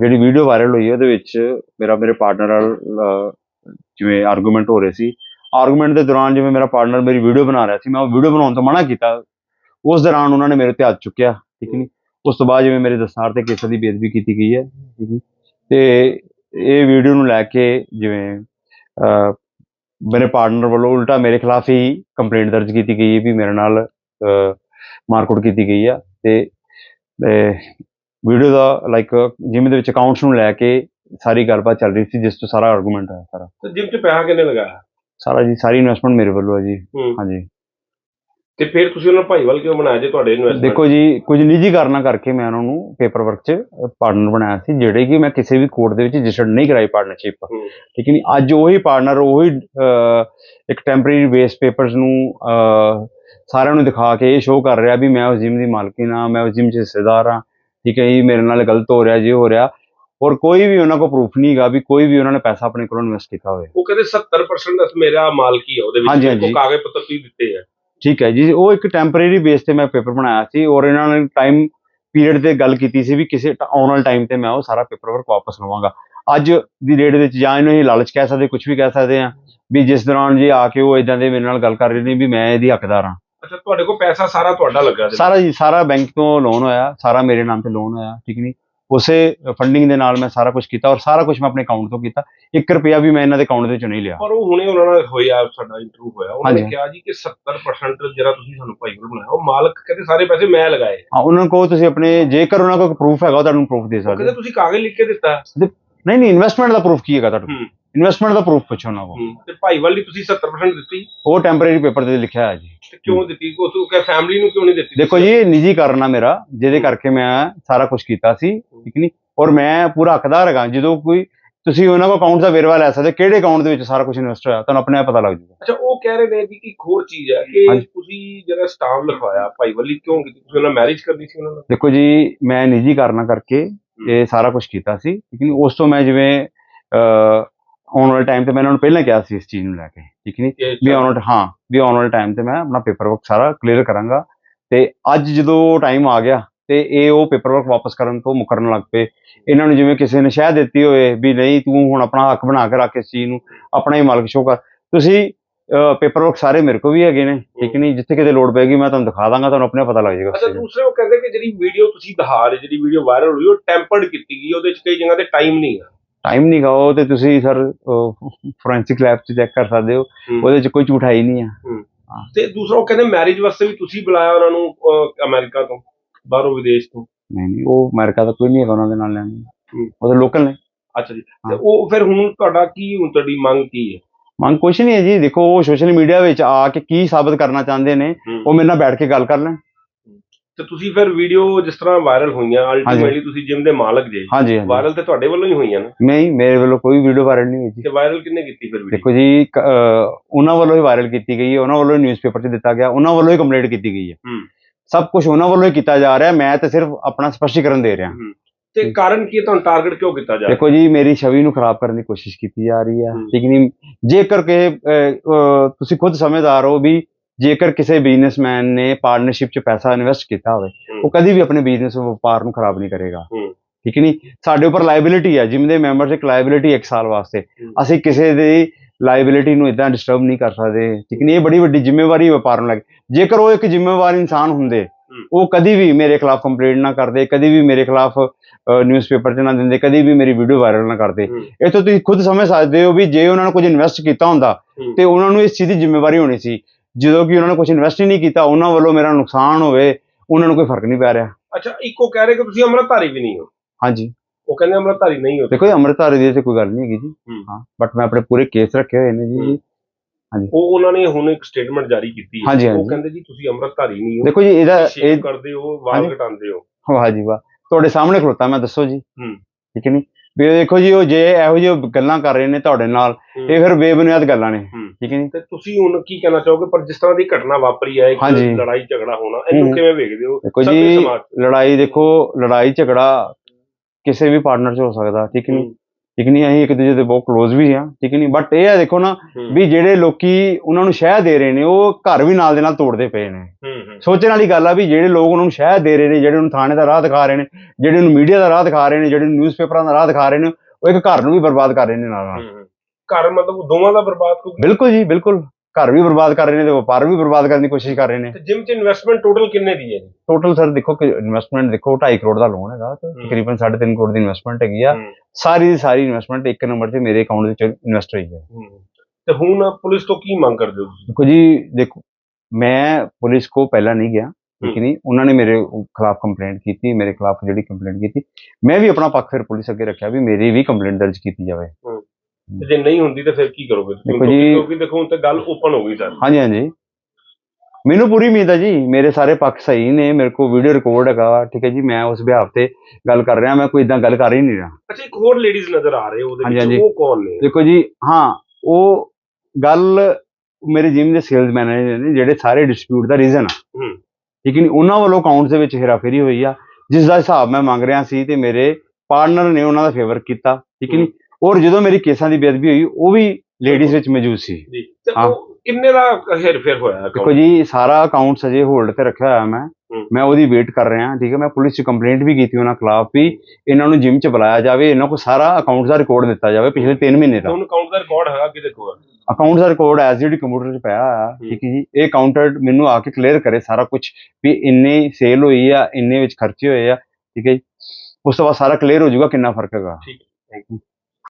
ਜਿਹੜੀ video viral ਹੋਈ ਹੈ ਉਹਦੇ ਵਿੱਚ ਮੇਰਾ ਮੇਰੇ ਪਾਰਟਨਰ ਨਾਲ ਜਿਵੇਂ ਆਰਗੂਮੈਂਟ ਹੋ ਰਹੇ ਸੀ। ਆਰਗੂਮੈਂਟ ਦੇ ਦੌਰਾਨ ਜਿਵੇਂ ਮੇਰਾ ਪਾਰਟਨਰ ਮੇਰੀ ਵੀਡੀਓ ਬਣਾ ਰਿਹਾ ਸੀ ਮੈਂ ਉਹ ਵੀਡੀਓ ਬਣਾਉਣ ਤੋਂ ਮਨਾ ਕੀਤਾ। ਉਸ ਦੌਰਾਨ ਉਹਨਾਂ ਨੇ ਮੇਰੇ ਤੇ ਹੱਥ ਚੁੱਕਿਆ ਠੀਕ ਨਹੀਂ ਉਸ ਤੋਂ ਬਾਅਦ ਜਿਵੇਂ ਮੇਰੇ ਦਸਤਾਰ ਤੇ ਕੇਸਾਂ ਦੀ ਬੇਇੱਜ਼ਤੀ ਕੀਤੀ ਗਈ ਹੈ ਠੀਕ ਨੀ? ਤੇ ਇਹ ਵੀਡੀਓ ਨੂੰ ਲੈ ਕੇ ਜਿਵੇਂ ਮੇਰੇ ਪਾਰਟਨਰ ਵੱਲੋਂ ਉਲਟਾ ਮੇਰੇ ਖਿਲਾਫ ਹੀ ਕੰਪਲੇਂਟ ਦਰਜ ਕੀਤੀ ਗਈ ਹੈ ਵੀ ਮੇਰੇ ਨਾਲ ਅਹ, ਮਾਰਕੁੱਟ ਕੀਤੀ ਗਈ ਆ। ਤੇ ਵੀਡੀਓ ਦਾ ਲਾਈਕ ਜਿਮ ਦੇ ਵਿੱਚ ਅਕਾਊਂਟਸ ਨੂੰ ਲੈ ਕੇ ਸਾਰੀ ਗੱਲਬਾਤ ਚੱਲ ਰਹੀ ਸੀ ਜਿਸ ਤੋਂ ਸਾਰਾ ਆਰਗੂਮੈਂਟ ਹੈ ਸਾਰਾ। ਤੇ ਜਿਮ 'ਚ ਪੈਸਾ ਕਿੰਨੇ ਲਗਾਇਆ? ਸਾਰਾ ਜੀ ਸਾਰੀ ਇਨਵੈਸਟਮੈਂਟ ਮੇਰੇ ਵੱਲੋਂ ਹੈ ਜੀ। ਹੂੰ। ਹਾਂਜੀ। ਤੇ ਫਿਰ ਤੁਸੀਂ ਉਹਨਾਂ ਨੂੰ ਭਾਈਵਾਲ ਕਿਉਂ ਬਣਾਇਆ ਜੇ ਤੁਹਾਡੇ ਇਨਵੈਸਟਮੈਂਟ ਦੇਖੋ ਜੀ ਕੁਝ ਨਿੱਜੀ ਕਾਰਨਾਂ ਕਰਕੇ ਮੈਂ ਉਹਨਾਂ ਨੂੰ ਪੇਪਰ ਵਰਕ 'ਚ ਪਾਰਟਨਰ ਬਣਾਇਆ ਸੀ ਜਿਹੜੇ ਕਿ ਮੈਂ ਕਿਸੇ ਵੀ ਕੋਰਟ ਦੇ ਵਿੱਚ ਰਜਿਸਟਰਡ ਨਹੀਂ ਕਰਾਈ ਪਾਰਟਨਰਸ਼ਿਪ। ਠੀਕ ਹੈ। ਨਹੀਂ ਅੱਜ ਉਹੀ ਪਾਰਟਨਰ ਉਹੀ ਅਹ, ਇੱਕ ਟੈਂਪਰੇਰੀ ਬੇਸ ਪੇਪਰਸ ਨੂੰ ਅਹ, ਸਾਰਿਆਂ ਨੂੰ ਦਿਖਾ ਕੇ ਇਹ ਸ਼ੋਅ ਕਰ ਰਿਹਾ ਵੀ ਮੈਂ ਉਸ ਜਿਮ ਦੀ ਮਾਲਕੀਨ ਹਾਂ ਮੈਂ ਉਸ ਜਿਮ 'ਚ ਹਿੱਸੇਦਾਰ ਹਾਂ। ਠੀਕ ਹੈ ਜੀ ਮੇਰੇ ਨਾਲ ਗਲਤ ਹੋ ਰਿਹਾ ਜੀ ਹੋ ਰਿਹਾ ਔਰ ਕੋਈ ਵੀ ਉਹਨਾਂ ਕੋਲ ਪ੍ਰੂਫ ਨਹੀਂਗਾ ਵੀ ਕੋਈ ਵੀ ਉਹਨਾਂ ਨੇ ਪੈਸਾ ਆਪਣੇ ਕੋਲੋਂ ਇਨਵੈਸਟ ਕੀਤਾ ਹੋਵੇ ਉਹ ਕਹਿੰਦੇ 70% ਦਾ ਮੇਰਾ ਮਾਲਕੀ ਹੈ ਉਹਦੇ ਵਿੱਚ ਹਾਂਜੀ। ਕਾਗਜ਼ ਪੱਤਰ ਤੁਸੀਂ ਦਿੱਤੇ ਆ। ਠੀਕ ਹੈ ਜੀ ਉਹ ਇੱਕ ਟੈਂਪਰੇਰੀ ਬੇਸ ਤੇ ਮੈਂ ਪੇਪਰ ਬਣਾਇਆ ਸੀ ਔਰ ਇਹਨਾਂ ਨੇ ਟਾਈਮ ਪੀਰੀਅਡ ਤੇ ਗੱਲ ਕੀਤੀ ਸੀ ਵੀ ਕਿਸੇ ਆਉਣ ਵਾਲੇ ਟਾਈਮ ਤੇ ਮੈਂ ਉਹ ਸਾਰਾ ਪੇਪਰ ਵਰਕ ਵਾਪਸ ਲਵਾਂਗਾ। ਅੱਜ ਦੀ ਡੇਟ ਵਿੱਚ ਜਾਂ ਇਹਨੂੰ ਇਹ ਲਾਲਚ ਕਹਿ ਸਕਦੇ ਕੁਝ ਵੀ ਕਹਿ ਸਕਦੇ ਆ ਵੀ ਜਿਸ ਦੌਰਾਨ ਜੀ ਆ ਕੇ ਉਹ ਇਦਾਂ ਦੇ ਮੇਰੇ ਨਾਲ ਗੱਲ ਕਰ ਰਹੇ ਨੇ ਵੀ ਮੈਂ ਇਹਦੀ ਹੱਕਦਾਰ ਹਾਂ। ਅੱਛਾ ਤੁਹਾਡੇ ਕੋਲ ਪੈਸਾ ਸਾਰਾ ਤੁਹਾਡਾ ਲੱਗਾ। ਸਾਰਾ ਜੀ ਸਾਰਾ ਬੈਂਕ ਤੋਂ ਲੋਨ ਹੋਇਆ ਸਾਰਾ ਮੇਰੇ ਨਾਮ ਤੇ ਲੋਨ ਹੋਇਆ ਠੀਕ ਨਹੀਂ ਉਸੇ ਫੰਡਿੰਗ ਦੇ ਨਾਲ ਮੈਂ ਸਾਰਾ ਕੁਝ ਕੀਤਾ ਔਰ ਸਾਰਾ ਕੁਝ ਮੈਂ ਆਪਣੇ ਅਕਾਊਂਟ ਤੋਂ ਕੀਤਾ। 1 ਰੁਪਿਆ ਵੀ ਮੈਂ ਇਹਨਾਂ ਦੇ ਅਕਾਊਂਟ ਦੇ ਵਿੱਚੋਂ ਨਹੀਂ ਲਿਆ। ਪਰ ਉਹ ਹੁਣੇ ਉਹਨਾਂ ਨਾਲ ਹੋਇਆ ਸਾਡਾ ਇੰਟਰਵਿਊ ਹੋਇਆ। ਉਹਨਾਂ ਨੇ। ਕਿਹਾ ਜੀ ਕਿ 70% ਜਿਹੜਾ ਤੁਸੀਂ ਸਾਨੂੰ ਭਾਈਵਾਲ ਬਣਾਇਆ ਉਹ ਮਾਲਕ ਕਹਿੰਦੇ ਸਾਰੇ ਪੈਸੇ ਮੈਂ ਲਗਾਏ ਹਾਂ ਉਹਨਾਂ ਨੂੰ ਕਹੋ ਤੁਸੀਂ ਆਪਣੇ ਜੇਕਰ ਉਹਨਾਂ ਕੋਲ ਪ੍ਰੂਫ ਹੈਗਾ ਉਹ ਤੁਹਾਨੂੰ ਪ੍ਰੂਫ ਦੇ ਸਕਦੇ। ਕਹਿੰਦੇ ਤੁਸੀਂ ਕਾਗਜ਼ ਲਿਖ ਕੇ ਦਿੱਤਾ। ਨਹੀਂ ਨਹੀਂ ਇਨਵੈਸਟਮੈਂਟ ਦਾ ਪ੍ਰੂਫ ਕੀ ਹੈਗਾ ਤੁਹਾਡੇ ਹੂੰ। ਇਨਵੈਸਟਮੈਂਟ ਦਾ ਪ੍ਰੂਫ ਪੁੱਛੋ ਉਹਨਾਂ ਕੋਲ। ਹੂੰ, ਤੇ ਭਾਈਵਾਲ ਦੀ ਤੁਸੀਂ 70% ਦਿੱਤੀ। ਉਹ ਟੈਂਪਰੇਰੀ ਪੇਪਰ ਤੇ ਲਿਖਿਆ ਹੈ ਜੀ। ਤੇ ਕਿਉਂ ਦਿੱਤੀ? ਉਹ ਤੂੰ ਕਿ ਫੈਮਿਲੀ ਨੂੰ ਕਿਉਂ ਨਹੀਂ ਦਿੱਤੀ? ਦੇਖੋ ਜੀ ਇਹ ਨਿੱਜੀ ਕਾਰਨ ਆ ਮੇਰਾ ਜਿਹਦੇ ਕਰਕੇ ਮੈਂ ਸਾਰਾ ਕੁਝ ਕੀਤਾ ਸੀ ਠੀਕ ਨਹੀਂ ਔਰ ਮੈਂ ਪੂਰਾ ਹੱਕਦਾਰ ਹੈਗਾ ਜਦੋਂ ਕੋਈ ਤੁਸੀਂ ਉਹਨਾਂ ਕੋਲ ਅਕਾਊਂਟ ਦਾ ਵੇਰਵਾ ਲੈ ਸਕਦੇ ਕਿਹੜੇ ਅਕਾਊਂਟ ਦੇ ਵਿੱਚ ਸਾਰਾ ਕੁਝ ਇਨਵੈਸਟ ਹੋਇਆ ਤੁਹਾਨੂੰ ਆਪਣੇ ਆਪ ਪਤਾ ਲੱਗ ਜਾਊਗਾ। ਅੱਛਾ ਉਹ ਕਹਿ ਰਹੇ ਨੇ ਜੀ ਕਿ ਇੱਕ ਹੋਰ ਚੀਜ਼ ਹੈ ਕਿ ਹਾਂਜੀ। ਤੁਸੀਂ ਜਿਹੜਾ ਸਟਾਫ ਲਿਖਵਾਇਆ ਭਾਈਵਾਲ ਲਈ ਕਿਉਂ ਕੀਤੀ? ਤੁਸੀਂ ਉਹਨਾਂ ਮੈਰਿਜ ਕਰਨੀ ਸੀ ਉਹਨਾਂ ਨਾਲ? ਦੇਖੋ ਜੀ ਮੈਂ ਨਿੱਜੀ ਕਾਰਨਾਂ ਕਰਕੇ ਇਹ ਸਾਰਾ ਕੁਝ ਕੀਤਾ ਸੀ ਠੀਕ ਨਹੀਂ ਉਸ ਤੋਂ ਮੈਂ ਜਿਵੇਂ ਅਹ, ਆਉਣ ਵਾਲੇ ਟਾਈਮ ਤੇ ਮੈਂ ਇਹਨਾਂ ਨੂੰ ਪਹਿਲਾਂ ਕਿਹਾ ਸੀ ਇਸ ਚੀਜ਼ ਨੂੰ ਲੈ ਕੇ ਠੀਕ ਨਹੀਂ ਵੀ ਆਉਣ ਵਾਲੇ ਹਾਂ ਵੀ ਆਉਣ ਵਾਲੇ ਟਾਈਮ ਤੇ ਮੈਂ ਆਪਣਾ ਪੇਪਰ ਵਰਕ ਸਾਰਾ ਕਲੀਅਰ ਕਰਾਂਗਾ। ਤੇ ਅੱਜ ਜਦੋਂ ਟਾਈਮ ਆ ਗਿਆ ਤੇ ਇਹ ਉਹ ਪੇਪਰ ਵਰਕ ਵਾਪਸ ਕਰਨ ਤੋਂ ਮੁਕਰਨ ਲੱਗ ਪਏ। ਇਹਨਾਂ ਨੂੰ ਜਿਵੇਂ ਕਿਸੇ ਨੇ ਸ਼ਹਿ ਦਿੱਤੀ ਹੋਵੇ ਵੀ ਨਹੀਂ ਤੂੰ ਹੁਣ ਆਪਣਾ ਹੱਕ ਬਣਾ ਕੇ ਰੱਖ ਇਸ ਚੀਜ਼ ਨੂੰ ਆਪਣਾ ਹੀ ਮਾਲਕ ਸ਼ੋ ਕਰ। ਤੁਸੀਂ ਪੇਪਰ ਵਰਕ ਸਾਰੇ ਮੇਰੇ ਕੋਲ ਵੀ ਹੈਗੇ ਨੇ ਠੀਕ ਨਹੀਂ ਜਿੱਥੇ ਕਿਤੇ ਲੋੜ ਪੈਗੀ ਮੈਂ ਤੁਹਾਨੂੰ ਦਿਖਾ ਦਾਂਗਾ ਤੁਹਾਨੂੰ ਆਪਣੇ ਪਤਾ ਲੱਗ ਜਾਏਗਾ ਅੱਛਾ। ਦੂਸਰੇ ਉਹ ਕਹਿੰਦੇ ਕਿ ਜਿਹੜੀ ਵੀਡੀਓ ਤੁਸੀਂ ਦਿਖਾ ਰਹੇ ਜਿਹੜੀ ਵੀਡੀਓ ਵਾਇਰਲ ਹੋਈ ਉਹ ਟੈਂਪਰਡ ਕੀਤੀ ਗਈ ਉਹਦੇ ਵਿੱਚ ਕਈ ਜਗ੍ਹਾ ਤੇ ਟਾਈਮ ਨਹੀਂ ਹੈ ਟਾਈਮ ਨਹੀਂ ਗਾ ਉਹ ਤੇ ਤੁਸੀਂ ਸਰ ਫੋਰੈਂਸਿਕ ਲੈਬ 'ਚ ਚੈੱਕ ਕਰ ਸਕਦੇ ਹੋ। ਉਹਦੇ 'ਚ ਕੋਈ ਝੂਠਾਈ ਨਹੀਂ ਆ। ਤੇ ਦੂਸਰਾ ਉਹ ਕਹਿੰਦੇ ਮੈਰਿਜ ਵਾਸਤੇ ਵੀ ਤੁਸੀਂ ਬੁਲਾਇਆ ਉਹਨਾਂ ਨੂੰ ਅਮਰੀਕਾ ਤੋਂ ਬਾਹਰੋਂ ਵਿਦੇਸ਼ ਤੋਂ। ਨਹੀਂ ਨਹੀਂ ਉਹ ਅਮਰੀਕਾ ਦਾ ਕੋਈ ਨਹੀਂ ਹੈਗਾ ਉਹਨਾਂ ਦੇ ਨਾਲ ਲੈਣ। ਉਹ ਤਾਂ ਲੋਕਲ ਨੇ। ਅੱਛਾ ਜੀ। ਤੇ। ਉਹ ਫਿਰ ਹੁਣ ਤੁਹਾਡਾ ਕੀ ਹੁਣ ਤੁਹਾਡੀ ਮੰਗ ਕੀ ਹੈ? ਮੰਗ ਕੁਛ ਨਹੀਂ ਹੈ ਜੀ। ਦੇਖੋ ਉਹ ਸੋਸ਼ਲ ਮੀਡੀਆ ਵਿੱਚ ਆ ਕੇ ਕੀ ਸਾਬਤ ਕਰਨਾ ਚਾਹੁੰਦੇ ਨੇ ਉਹ ਮੇਰੇ ਨਾਲ ਬੈਠ ਕੇ ਗੱਲ ਕਰ ਲੈਣ। ਤੇ ਤੁਸੀਂ ਫਿਰ ਵੀਡੀਓ ਜਿਸ ਤਰ੍ਹਾਂ ਵਾਇਰਲ ਹੋਈਆਂ ਅਲਟੀਮੇਟਲੀ ਤੁਸੀਂ ਜਿਮ ਦੇ ਮਾਲਕ ਜੇ। ਹਾਂਜੀ ਹਾਂਜੀ। ਵਾਇਰਲ ਤੇ ਤੁਹਾਡੇ ਵੱਲੋਂ ਹੀ ਹੋਈਆਂ ਨਾ? ਨਹੀਂ ਮੇਰੇ ਵੱਲੋਂ ਕੋਈ ਵੀਡੀਓ ਵਾਇਰਲ ਨਹੀਂ ਹੋਈ ਜੀ। ਤੇ ਵਾਇਰਲ ਕਿੰਨੇ ਕੀਤੀ ਫਿਰ ਵੀਡੀਓ ਦੇਖੋ ਜੀ ਕ- ਅਹ, ਉਹਨਾਂ ਵੱਲੋਂ ਹੀ ਵਾਇਰਲ ਕੀਤੀ ਗਈ ਹੈ ਉਹਨਾਂ ਵੱਲੋਂ ਨਿਊਜ਼ਪੇਪਰ 'ਚ ਦਿੱਤਾ ਗਿਆ ਉਹਨਾਂ ਵੱਲੋਂ ਹੀ ਕੰਪਲੇਂਟ ਕੀਤੀ ਗਈ ਹੈ। ਹੂੰ। ਸਭ ਕੁਝ ਉਹਨਾਂ ਵੱਲੋਂ ਹੀ ਕੀਤਾ ਜਾ ਰਿਹਾ ਮੈਂ ਤਾਂ ਸਿਰਫ ਆਪਣਾ ਸਪਸ਼ਟੀਕਰਨ ਦੇ ਰਿਹਾ। ਤੇ ਕਾਰਨ ਕੀ ਹੈ? ਤੁਹਾਨੂੰ ਟਾਰਗੇਟ ਕਿਉਂ ਕੀਤਾ ਜਾ ਰਿਹਾ? ਦੇਖੋ ਜੀ ਮੇਰੀ ਛਵੀ ਨੂੰ ਖਰਾਬ ਕਰਨ ਦੀ ਕੋਸ਼ਿਸ਼ ਕੀਤੀ ਜਾ ਰਹੀ ਹੈ। ਹੂੰ। ਠੀਕ ਨਹੀਂ ਜੇਕਰ ਕਿ ਅਹ, ਅਹ, ਤੁਸੀਂ ਖੁਦ ਸਮਝਦਾਰ ਹੋ ਵੀ ਜੇਕਰ ਕਿਸੇ ਬਿਜ਼ਨਸਮੈਨ ਨੇ ਪਾਰਟਨਰਸ਼ਿਪ 'ਚ ਪੈਸਾ ਇਨਵੈਸਟ ਕੀਤਾ ਹੋਵੇ। ਉਹ ਕਦੀ ਵੀ ਆਪਣੇ ਬਿਜ਼ਨਸ ਵਪਾਰ ਨੂੰ ਖਰਾਬ ਨਹੀਂ ਕਰੇਗਾ। ਠੀਕ ਨਹੀਂ ਸਾਡੇ ਉੱਪਰ ਲਾਇਬਿਲਿਟੀ ਹੈ ਜਿਮ ਦੇ ਮੈਂਬਰਸ ਇੱਕ ਲਾਇਬਿਲਿਟੀ ਇੱਕ ਸਾਲ ਵਾਸਤੇ। ਅਸੀਂ ਕਿਸੇ ਦੀ ਲਾਇਬਿਲਿਟੀ ਨੂੰ ਇਦਾਂ ਡਿਸਟਰਬ ਨਹੀਂ ਕਰ ਸਕਦੇ ਠੀਕ ਨਹੀਂ ਇਹ ਬੜੀ ਵੱਡੀ ਜ਼ਿੰਮੇਵਾਰੀ ਵਪਾਰ ਨੂੰ ਲੱਗ ਜੇਕਰ ਉਹ ਇੱਕ ਜ਼ਿੰਮੇਵਾਰ ਇਨਸਾਨ ਹੁੰਦੇ ਉਹ ਕਦੀ ਵੀ ਮੇਰੇ ਖਿਲਾਫ ਕੰਪਲੇਂਟ ਨਾ ਕਰਦੇ ਕਦੀ ਵੀ ਮੇਰੇ ਖਿਲਾਫ ਨਿਊਜ਼ਪੇਪਰ 'ਚ ਨਾ ਦਿੰਦੇ ਕਦੀ ਵੀ ਮੇਰੀ ਵੀਡੀਓ ਵਾਇਰਲ ਨਾ ਕਰਦੇ। ਇਹ ਤੋਂ ਤੁਸੀਂ ਖੁਦ ਸਮਝ ਸਕਦੇ ਹੋ ਵੀ ਜੇ ਉਹਨਾਂ ਨੇ ਕੁਝ ਇਨਵੈਸਟ ਕੀਤਾ ਹੁੰਦਾ। ਤੇ ਉਹਨਾਂ ਨੂੰ ਇਸ ਚੀਜ਼ ਦੀ ਜ਼ਿੰਮੇਵਾਰੀ ਹੋਣੀ ਸੀ ਜਦੋਂ ਕਿ ਉਹਨਾਂ ਨੇ ਕੁਝ ਇਨਵੈਸਟ ਹੀ ਨਹੀਂ ਕੀਤਾ ਉਹਨਾਂ ਵੱਲੋਂ ਮੇਰਾ ਨੁਕਸਾਨ ਹੋਵੇ ਉਹਨਾਂ ਨੂੰ ਕੋਈ ਫ਼ਰਕ ਨਹੀਂ ਪੈ ਰਿਹਾ। ਅੱਛਾ ਇੱਕੋ ਕਹਿ ਰਹੇ ਕਿ ਤੁਸੀਂ ਅੰਮ੍ਰਿਤਧਾਰੀ ਵੀ ਨਹੀਂ ਹੋ। ਹਾਂਜੀ। ਉਹ ਕਹਿੰਦੇ ਅੰਮ੍ਰਿਤਧਾਰੀ ਨਹੀਂ ਹੋ। ਦੇਖੋ ਅੰਮ੍ਰਿਤਧਾਰੀ ਦੀ ਤੇ ਕੋਈ ਗੱਲ ਨਹੀਂ ਹੈਗੀ ਜੀ। ਹੂੰ। ਬਟ ਮੈਂ ਆਪਣੇ ਪੂਰੇ ਕੇਸ ਰੱਖੇ ਹੋਏ ਨੇ ਜੀ। ਹੂੰ। ਉਹ ਉਹਨਾਂ ਨੇ ਹੁਣ ਇੱਕ ਸਟੇਟਮੈਂਟ ਜਾਰੀ ਕੀਤੀ ਹੈ। ਹਾਂਜੀ, ਉਹ ਹਾਂਜੀ। ਕਹਿੰਦੇ ਜੀ ਤੁਸੀਂ ਅੰਮ੍ਰਿਤਧਾਰੀ ਨਹੀਂ ਹੋ। ਦੇਖੋ ਜੀ ਇਹਦਾ ਇਹ ਕਰਦੇ ਹੋ ਵਾਲ ਹਾਂਜੀ। ਘਟਾਉਂਦੇ ਹੋ। ਵਾਹ ਜੀ ਵਾਹ। ਤੁਹਾਡੇ ਸਾਹਮਣੇ ਖਲੋਤਾ ਮੈਂ ਦੱਸੋ ਜੀ। ਹੂੰ। ਠੀਕ ਨਹੀਂ ਵੀ ਦੇਖੋ ਜੀ ਉਹ ਜੇ ਇਹੋ ਜਿਹੀ ਗੱਲਾਂ ਕਰ ਰਹੇ ਨੇ ਤੁਹਾਡੇ ਨਾਲ ਇਹ ਫਿਰ ਬੇਬੁਨਿਆਦ ਗੱਲਾਂ ਨੇ ਠੀਕ ਹੈ ਨਹੀਂ ਤੇ ਤੁਸੀਂ ਹੁਣ ਕੀ ਕਹਿਣਾ ਚਾਹੋਗੇ? ਪਰ ਜਿਸ ਤਰ੍ਹਾਂ ਦੀ ਘਟਨਾ ਵਾਪਰੀ ਹੈ ਇੱਕ ਲੜਾਈ ਝਗੜਾ ਹੋਣਾ ਇਹਨੂੰ ਕਿਵੇਂ ਵੇਖਦੇ ਹੋ? ਦੇਖੋ ਜੀ ਲੜਾਈ ਦੇਖੋ ਲੜਾਈ ਝਗੜਾ ਕਿਸੇ ਵੀ ਪਾਰਟਨਰ 'ਚ ਹੋ ਸਕਦਾ ਠੀਕ ਨਹੀਂ ਹੂੰ। ਠੀਕ ਨਹੀਂ ਅਸੀਂ ਇੱਕ ਦੂਜੇ ਦੇ ਬਹੁਤ ਕਲੋਜ਼ ਵੀ ਆ ਠੀਕ ਹੈ ਨਹੀਂ ਬਟ ਇਹ ਆ ਦੇਖੋ ਨਾ ਵੀ ਜਿਹੜੇ ਲੋਕੀ ਉਹਨਾਂ ਨੂੰ ਸ਼ਹਿ ਦੇ ਰਹੇ ਨੇ ਉਹ ਘਰ ਵੀ ਨਾਲ ਦੇ ਨਾਲ ਤੋੜਦੇ ਪਏ ਨੇ। ਸੋਚਣ ਵਾਲੀ ਗੱਲ ਆ ਵੀ ਜਿਹੜੇ ਲੋਕ ਉਹਨਾਂ ਨੂੰ ਸ਼ਹਿ ਦੇ ਰਹੇ ਨੇ ਜਿਹੜੇ ਉਹਨੂੰ ਥਾਣੇ ਦਾ ਰਾਹ ਦਿਖਾ ਰਹੇ ਨੇ ਜਿਹੜੇ ਉਹਨੂੰ ਮੀਡੀਆ ਦਾ ਰਾਹ ਦਿਖਾ ਰਹੇ ਨੇ ਜਿਹੜੇ ਨਿਊਜ਼ਪੇਪਰਾਂ ਦਾ ਰਾਹ ਦਿਖਾ ਰਹੇ ਨੇ ਉਹ ਇੱਕ ਘਰ ਨੂੰ ਵੀ ਬਰਬਾਦ ਕਰ ਰਹੇ ਨੇ ਨਾਲ ਨਾਲ। ਘਰ ਮਤਲਬ ਦੋਵਾਂ ਦਾ ਬਰਬਾਦ ਹੋ ਗਿਆ ਬਿਲਕੁਲ ਜੀ ਬਿਲਕੁਲ। ਘਰ ਵੀ ਬਰਬਾਦ ਕਰ ਰਹੇ ਨੇ ਤੇ ਵਪਾਰ ਵੀ ਬਰਬਾਦ ਕਰਨ ਦੀ ਕੋਸ਼ਿਸ਼ ਕਰ ਰਹੇ ਨੇ। ਤੇ ਜਿਮ 'ਚ ਇਨਵੈਸਟਮੈਂਟ ਟੋਟਲ ਕਿੰਨੇ ਦੀ ਹੈ ਜੀ? ਟੋਟਲ ਸਰ ਦੇਖੋ ਕਿ ਇਨਵੈਸਟਮੈਂਟ ਦੇਖੋ 2.5 ਕਰੋੜ ਦਾ ਲੋਨ ਹੈਗਾ। ਤੇ। ਤਕਰੀਬਨ 3.5 ਕਰੋੜ ਦੀ ਇਨਵੈਸਟਮੈਂਟ ਹੈਗੀ ਆ। ਸਾਰੀ ਦੀ ਸਾਰੀ ਇਨਵੈਸਟਮੈਂਟ ਇੱਕ ਨੰਬਰ ਤੇ ਮੇਰੇ ਅਕਾਊਂਟ ਵਿੱਚ ਇਨਵੈਸਟ ਹੋਈ ਹੈ। ਤੇ ਹੁਣ ਪੁਲਿਸ ਤੋਂ ਕੀ ਮੰਗ ਕਰਦੇ ਹੋ ਤੁਸੀਂ? ਦੇਖੋ ਜੀ ਦੇਖੋ ਮੈਂ ਪੁਲਿਸ ਕੋ ਪਹਿਲਾਂ ਨਹੀਂ ਗਿਆ ਠੀਕ ਨਹੀਂ? ਉਹਨਾਂ ਨੇ ਮੇਰੇ ਖਿਲਾਫ ਕੰਪਲੇਂਟ ਕੀਤੀ ਮੇਰੇ ਖਿਲਾਫ ਜਿਹੜੀ ਕੰਪਲੇਂਟ ਕੀਤੀ ਮੈਂ ਵੀ ਆਪਣਾ ਪੱਖ ਫਿਰ ਪੁਲਿਸ ਅੱਗੇ ਰੱਖਿਆ ਵੀ ਮੇਰੀ ਵੀ ਕੰਪਲੇਂਟ ਦਰਜ ਕੀਤੀ ਜਾਵੇ। ਜੇ ਨਹੀਂ ਹੁੰਦੀ ਤਾਂ ਫਿਰ ਕੀ ਕਰੋਗੇ? ਕਿਉਂਕਿ ਦੇਖੋ ਹੁਣ ਤੇ ਗੱਲ ਓਪਨ ਹੋ ਗਈ ਸਰ। ਹਾਂਜੀ ਹਾਂਜੀ। ਮੈਨੂੰ ਪੂਰੀ ਉਮੀਦ ਹੈ ਜੀ ਮੇਰੇ ਸਾਰੇ ਪੱਖ ਸਹੀ ਨੇ ਮੇਰੇ ਕੋਲ ਵੀਡੀਓ ਰਿਕਾਰਡ ਹੈਗਾ ਠੀਕ ਹੈ ਜੀ ਮੈਂ ਉਸ ਬਿਹਾਫ ਤੇ ਗੱਲ ਕਰ ਰਿਹਾ ਮੈਂ ਕੋਈ ਇਦਾਂ ਗੱਲ ਕਰ ਹੀ ਨਹੀਂ ਰਿਹਾ। ਅੱਛਾ ਇੱਕ ਹੋਰ ਲੇਡੀਜ਼ ਨਜ਼ਰ ਆ ਰਹੇ ਉਹਦੇ ਵਿੱਚ। ਉਹ ਕੌਣ ਨੇ? ਦੇਖੋ ਜੀ ਹਾਂ ਉਹ ਗੱਲ ਮੇਰੇ ਜਿਮ ਦੇ ਸੇਲਸ ਮੈਨੇਜਰ ਨੇ ਜਿਹੜੇ ਸਾਰੇ ਡਿਸਪਿਊਟ ਦਾ ਰੀਜ਼ਨ ਆ। ਨਹੀਂ ਉਹਨਾਂ ਵੱਲੋਂ ਅਕਾਊਂਟਸ ਦੇ ਵਿੱਚ ਹੇਰਾਫੇਰੀ ਹੋਈ ਆ ਜਿਸ ਦਾ ਹਿਸਾਬ ਮੈਂ ਮੰਗ ਰਿਹਾ ਸੀ ਤੇ ਮੇਰੇ ਪਾਰਟਨਰ ਨੇ ਉਹਨਾਂ ਦਾ ਫੇਵਰ ਕੀਤਾ ਠੀਕ ਨਹੀਂ ਔਰ ਜਦੋਂ ਮੇਰੀ ਕੇਸਾਂ ਦੀ ਬੇਅਦਬੀ ਹੋਈ ਉਹ ਵੀ ਲੇਡੀਜ਼ ਵਿੱਚ ਮੌਜੂਦ ਸੀ। ਜੀ। ਹਾਂ। ਕਿੰਨੇ ਦਾ ਹੇਰ ਫੇਰ ਹੋਇਆ ਦੇਖੋ? ਜੀ ਸਾਰਾ ਅਕਾਊਂਟ ਅਜੇ ਹੋਲਡ ਤੇ ਰੱਖਿਆ ਹੋਇਆ ਮੈਂ। ਮੈਂ ਉਹਦੀ ਵੇਟ ਕਰ ਰਿਹਾ ਠੀਕ ਹੈ? ਮੈਂ ਪੁਲਿਸ 'ਚ ਕੰਪਲੇਂਟ ਵੀ ਕੀਤੀ ਉਹਨਾਂ ਖਿਲਾਫ ਵੀ ਇਹਨਾਂ ਨੂੰ ਜਿਮ 'ਚ ਬੁਲਾਇਆ ਜਾਵੇ ਇਹਨਾਂ ਕੋਲ ਸਾਰਾ ਅਕਾਊਂਟ ਦਾ ਰਿਕਾਰਡ ਦਿੱਤਾ ਜਾਵੇ ਪਿਛਲੇ 3 ਮਹੀਨੇ ਦਾ। ਹੁਣ ਅਕਾਊਂਟ ਦਾ ਰਿਕਾਰਡ ਹੈਗਾ ਕਿਹਦੇ ਕੋਲ ਅਕਾਊਂਟ ਦਾ ਰਿਕਾਰਡ ਐਸ ਜਿਹੜੀ ਕੰਪਿਊਟਰ 'ਚ ਪਿਆ ਆ ਠੀਕ ਹੈ ਜੀ ਇਹ ਕਾਊਂਟਰ ਮੈਨੂੰ ਆ ਕੇ ਕਲੀਅਰ ਕਰੇ ਸਾਰਾ ਕੁਝ ਵੀ ਇੰਨੇ ਸੇਲ ਹੋਈ ਆ ਇੰਨੇ ਵਿੱਚ ਖਰਚੇ ਹੋਏ ਆ ਠੀਕ ਹੈ ਜੀ। ਉਸ ਤੋਂ ਬਾਅਦ ਸਾਰਾ ਕਲੀਅਰ ਹੋ ਜਾਊਗਾ ਕਿੰਨਾ ਫ਼ਰਕ ਹੈਗਾ। ਠੀਕ